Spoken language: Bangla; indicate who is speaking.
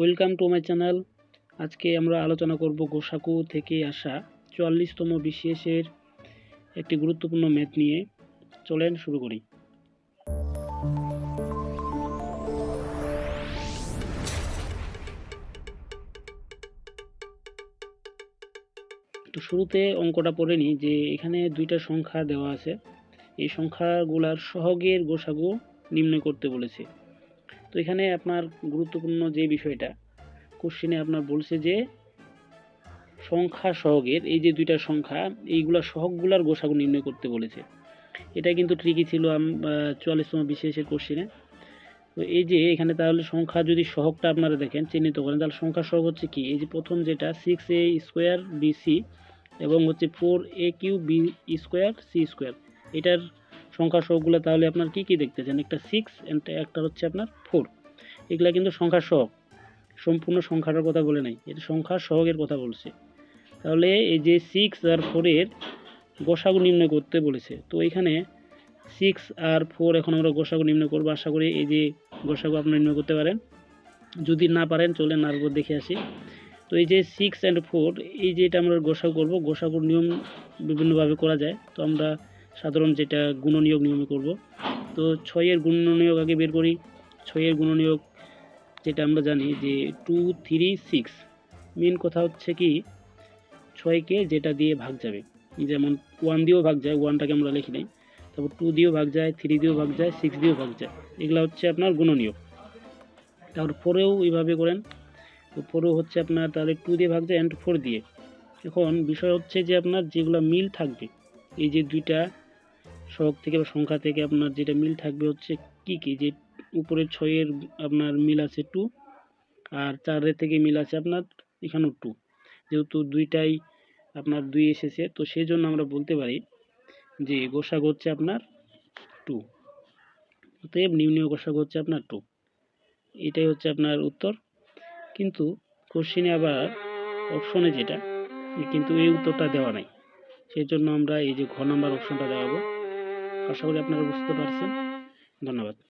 Speaker 1: ওয়েলকাম টু মাই চ্যানেল আজকে আমরা আলোচনা করব গোসাকু থেকে আসা চুয়াল্লিশতম বিশেষের একটি গুরুত্বপূর্ণ ম্যাথ নিয়ে। চলেন শুরু করি। তো শুরুতে অঙ্কটা পড়ে নিই যে এখানে দুইটা সংখ্যা দেওয়া আছে। এই সংখ্যাগুলার সহগের গোসাগু নির্ণয় করতে বলেছে। তো এখানে আপনার গুরুত্বপূর্ণ যে বিষয়টা কোশ্চেনে আপনার বলছে যে, সংখ্যা সহগের, এই যে দুইটা সংখ্যা, এইগুলা সহগগুলার গোসাগু নির্ণয় করতে বলেছে। এটা কিন্তু ট্রিকি ছিল চুয়াল্লিশতম বিশেষের কোশ্চেনে তো এই যে এখানে তাহলে সংখ্যা যদি সহগটা আপনারা দেখেন, চিহ্নিত করেন, তাহলে সংখ্যা সহগ হচ্ছে কি? এই যে প্রথম যেটা সিক্স এ স্কোয়ার বিসি এবং হচ্ছে four A Q B square C square এটার সংখ্যা সহগগুলো তাহলে আপনার কি কি দেখতেছেন? একটা সিক্স একটা হচ্ছে আপনার ফোর এগুলা কিন্তু সংখ্যা সহগ। সম্পূর্ণ সংখ্যাটার কথা বলে নাই। এটা সংখ্যা সহগের কথা বলছে। তাহলে এই যে সিক্স আর ফোরের গোসাগু নির্ণয় করতে বলেছে। তো এখানে সিক্স আর ফোর এখন আমরা গোসাগু নির্ণয় করব। আশা করি এই যে গোসাগু আপনি নির্ণয় করতে পারেন। যদি না পারেন, চলে একবার দেখে আসি। তো এই যে সিক্স অ্যান্ড ফোর এই যে এটা আমরা গোসাগু করব। গোসাগুর নিয়ম বিভিন্নভাবে করা যায়। তো আমরা সাধারণ যেটা গুণনীয়ক নিয়মে করব। তো ছয়ের গুণনীয়ক আগে বের করি। ছয়ের গুণনীয়ক যেটা আমরা জানি যে টু, থ্রি, সিক্স। মেন কথা হচ্ছে কি, ছয়কে যেটা দিয়ে ভাগ যাবে। যেমন ওয়ান দিয়েও ভাগ যায়, ওয়ানটাকে আমরা লিখি নাই। তারপর টু দিয়েও ভাগ যায়, থ্রি দিয়েও ভাগ যায়, সিক্স দিয়েও ভাগ যায়। এগুলো হচ্ছে আপনার গুণনীয়ক। তারপর ফোরেও এইভাবে করেন। তো ফোরও হচ্ছে আপনার তাহলে টু দিয়ে ভাগ যায় অ্যান্ড ফোর দিয়ে। এখন বিষয় হচ্ছে যে আপনার যেগুলো মিল থাকবে, এই যে দুইটা সহগ থেকে বা সংখ্যা থেকে আপনার যেটা মিল থাকবে হচ্ছে কি কি? যে উপরে ছয়ের আপনার মিল আছে টু আর চারের থেকে মিল আছে আপনার এখানেও টু যেহেতু দুইটাই আপনার দুই এসেছে, তো সেই জন্য আমরা বলতে পারি যে গোসাগ হচ্ছে আপনার টু অতএব নিম্নীয় গোসাগ হচ্ছে আপনার টু এটাই হচ্ছে আপনার উত্তর। কিন্তু কোশ্চিনে আবার অপশনে যেটা, কিন্তু এই উত্তরটা দেওয়া নাই। সেই জন্য আমরা এই যে ঘ নাম্বার অপশনটা দেওয়াবো আশা করি আপনারা বুঝতে পারছেন। ধন্যবাদ।